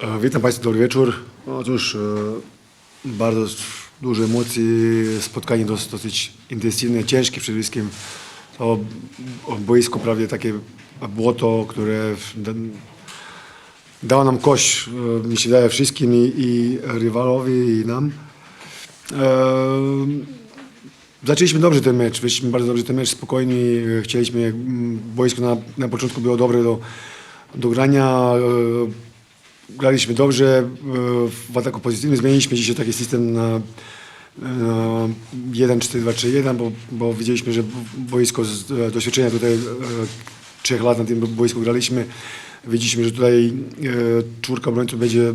E, Witam Państwa, dobry wieczór. No cóż, e, bardzo dużo emocji, spotkanie dosyć, dosyć intensywne, ciężkie przede wszystkim. To boisko prawie takie błoto, które da- dało nam kość, e, mi się wydaje, wszystkim i, i rywalowi, i nam. Zaczęliśmy dobrze ten mecz, wyszliśmy bardzo dobrze ten mecz, spokojni, chcieliśmy, boisko na, na początku było dobre do, do grania, graliśmy dobrze, e, w ataku pozytywnym, zmieniliśmy dzisiaj taki system na, na 1-4-2-3-1, bo, bo widzieliśmy, że boisko z e, doświadczenia tutaj e, trzech lat na tym boisku graliśmy, widzieliśmy, że tutaj e, czwórka obrońców będzie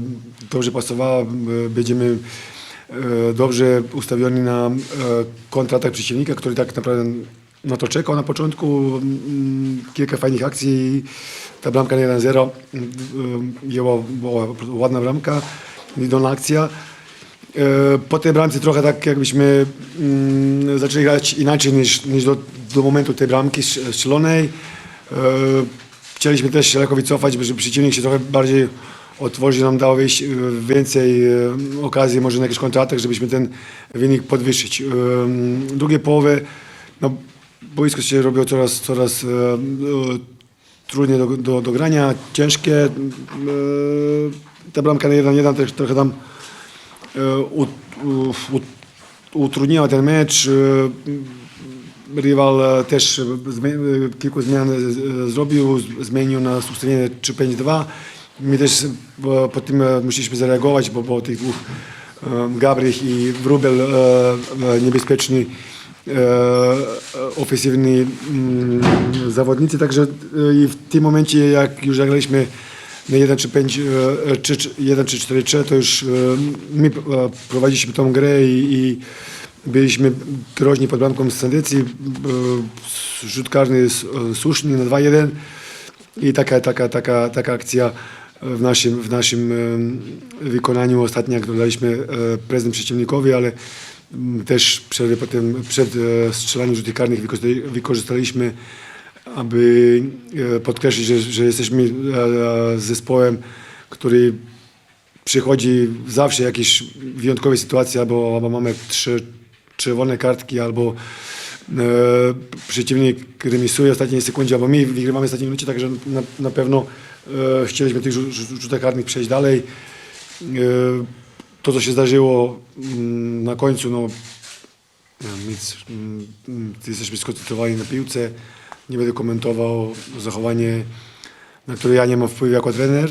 dobrze pasowała, e, będziemy e, dobrze ustawioni na e, kontratak przeciwnika, który tak naprawdę na to czekał na początku. Mm, Kilka fajnych akcji. Ta bramka na 1-0 mm, była, była ładna bramka, idolna akcja. E, Po tej bramce trochę tak jakbyśmy mm, zaczęli grać inaczej niż, niż do, do momentu tej bramki strz- strzelonej. E, Chcieliśmy też lekko wycofać, żeby przeciwnik się trochę bardziej otworzył, nam dał e, więcej okazji może na jakiś kontratak, żebyśmy ten wynik podwyższyć. Drugie połowy, no, boisko się robiło coraz, coraz e, e, trudniej do, do, do grania, ciężkie. E, Ta bramka na 1-1 też trochę tam e, utrudniła ten mecz. E, Rywal też kilku zmian e, zrobił, zmienił na ustawienie 3-5-2. My też po tym musieliśmy zareagować, bo, bo tych dwóch Gabrych i Wróbel e, e, ofensywni mm, zawodnicy, także e, i w tym momencie jak już zagraliśmy na 1 czy 5, e, czy, czy 1 czy 4 3, to już e, my prowadziliśmy tą grę i, i byliśmy groźni pod bramką z Sandycji, e, rzut karny słuszny na 2-1 i taka, taka, taka, taka akcja w naszym, w naszym wykonaniu ostatnia, którą daliśmy prezent przeciwnikowi, ale też przed, potem, przed e, strzelaniem rzutów karnych wykorzystali- wykorzystaliśmy aby e, podkreślić, że, że jesteśmy e, zespołem, który przychodzi zawsze jakieś wyjątkowe sytuacje, albo, albo mamy trzy czerwone kartki, albo e, przeciwnik remisuje w ostatniej sekundzie, albo my wygrywamy w ostatniej minucie, także na, na pewno e, chcieliśmy tych rzut- rzut- rzutach karnych przejść dalej. E, to, co się zdarzyło mm, na końcu, no nic. Mm, mm, Jesteśmy skoncentrowani na piłce. Nie będę komentował zachowanie, na które ja nie mam wpływu jako trener.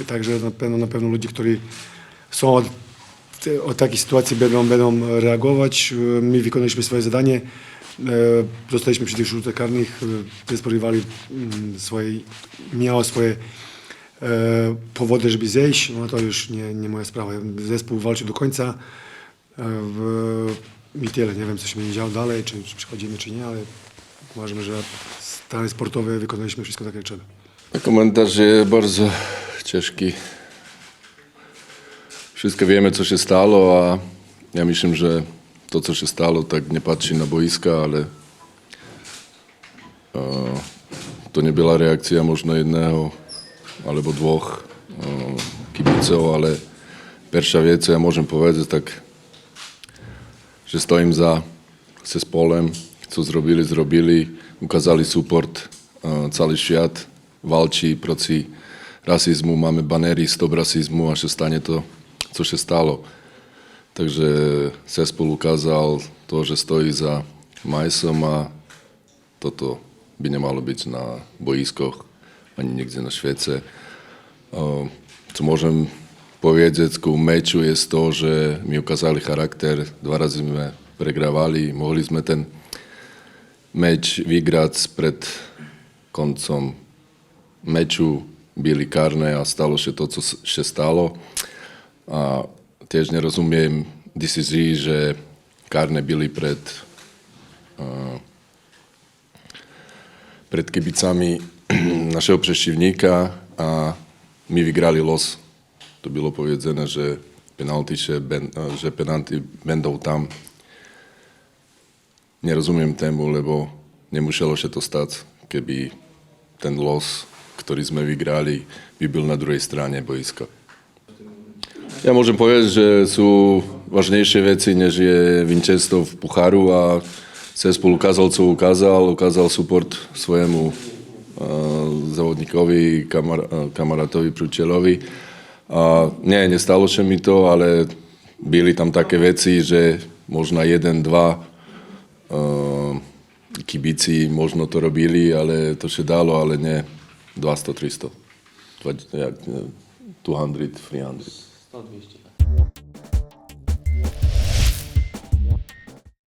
e, Także na pewno, na pewno ludzie, którzy są od, od takiej sytuacji będą, będą reagować. E, My wykonaliśmy swoje zadanie. E, Zostaliśmy przy tych rzutach karnych. e, Zespół rywali swoje, miało swoje e, powody, żeby zejść. No to już nie, nie moja sprawa. Zespół walczył do końca. E, W, I tyle. Nie wiem, co się będzie działo dalej, czy, czy przychodzimy, czy nie, ale uważam, że strony sportowe wykonaliśmy wszystko tak, jak trzeba. Komentarz bardzo ciężki. Wszystko wiemy, co się stało, a ja myślę, że to, co się stało, tak nie patrzy na boiska, ale e, to nie była reakcja možno jednego alebo dvoch eh, kibicov, ale perša vec, ja môžem povedať, tak, že stojím za se spolem, co zrobili, zrobili, ukázali support, eh, celý šiat valčí proti rasizmu, máme banery stop rasizmu a se stane to, co se stalo. Takže se Sespol ukázal to, že stojí za Majsom a toto by nemalo byť na bojiskoch ani niekde na Švece. O, Co môžem povedať ku meču je to, že mi ukázali charakter, dva razy sme pregrávali, mohli sme ten meč vygrať pred koncom meču, byli karné a stalo sa to, co sa stalo. A tiež nerozumiem DCG, že karné byli pred, uh, pred kibicami našeho przeciwnika a my vygrali los. To bylo powiedzené, že penalty, že, ben, že penalty będą tam. Nerozumiem tému, lebo nemuselo sa to stať, keby ten los ktorý sme vygrali, by byl na druhej strane boiska. Ja môžem povedať, že sú vážnejšie veci, než je víťazstvo v Pucharu a Cespol ukázal, co ukázal, ukázal support svojemu závodníkovi, kamar, uh, kamarátovi Pručelovi. A nie, nestalo sa mi to, ale byli tam také veci, že možno jeden, dva uh, kibici možno to robili, ale to sa dalo, ale nie 200, 300. Dva- jak, nie, 200, 300. 100, 200.